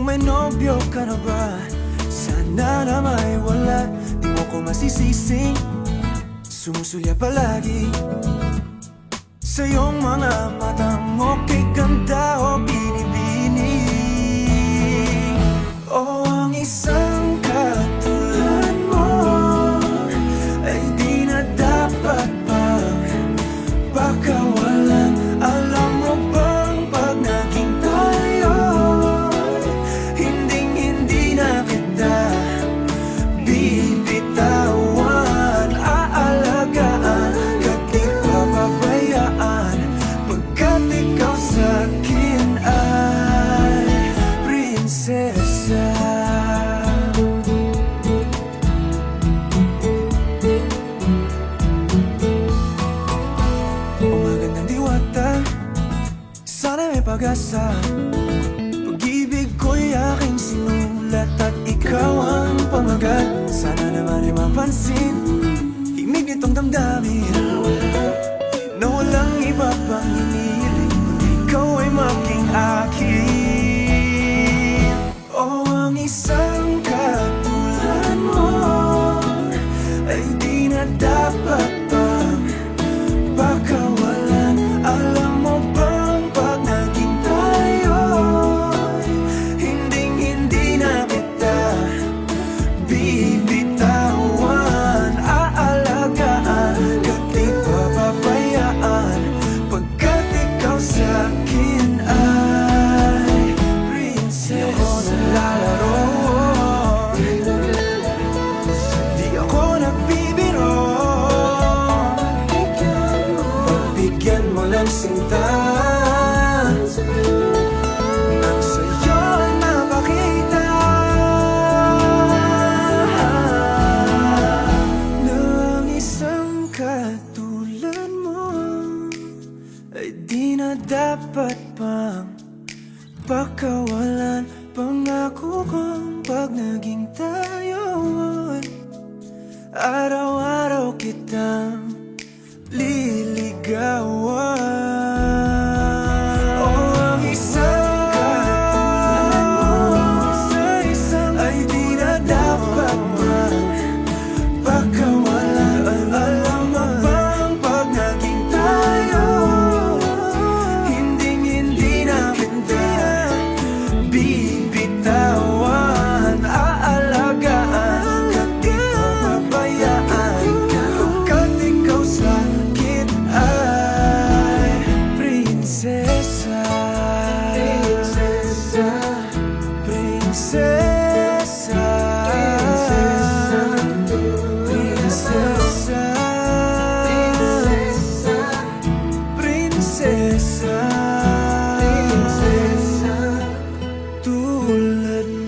nobyo ka na ba? Sana na may wala Di mo ko masisising Sumusulya palagi Sa iyong mga matang Okay ganda o pag-asa. Pag-ibig ko'y aking sinulat At ikaw ang pamagat. Sana naman ay mapansin Himig nitong damdamin. Na walang iba pang hinihiling ikaw ay maging akin. O ang isang katulad Lang sinta Nang sa'yo ay mapakita Nang isang katulad mo Ay di na dapat pang Pagkawalan Pangako kong pag naging tayo ay Araw princesa, princesa, princesa, princesa, princesa, tulad